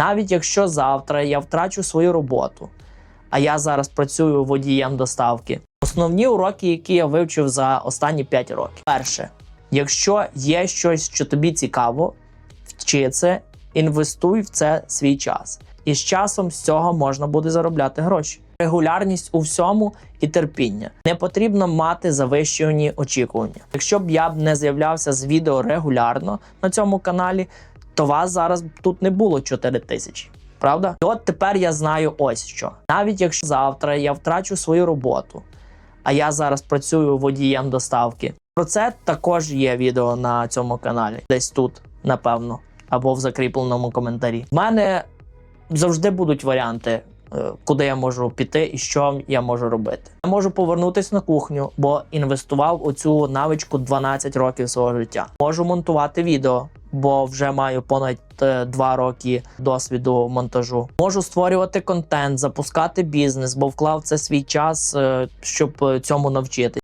Навіть якщо завтра я втрачу свою роботу, а я зараз працюю водієм доставки. Основні уроки, які я вивчив за останні 5 років. Перше, якщо є щось, що тобі цікаво, вчи це, інвестуй в це свій час. І з часом з цього можна буде заробляти гроші. Регулярність у всьому і терпіння. Не потрібно мати завищені очікування. Якщо б я б не з'являвся з відео регулярно на цьому каналі, то вас зараз тут не було 4 тисячі. Правда? І от тепер я знаю ось що. Навіть якщо завтра я втрачу свою роботу, а я зараз працюю водієм доставки. Про це також є відео на цьому каналі, десь тут, напевно, або в закріпленому коментарі. У мене завжди будуть варіанти, е, куди я можу піти і що я можу робити. Я можу повернутися на кухню, бо інвестував у цю навичку 12 років свого життя. Можу монтувати відео, бо вже маю понад 2 роки досвіду монтажу. Можу створювати контент, запускати бізнес, бо вклав це свій час, е, щоб е, цьому навчити.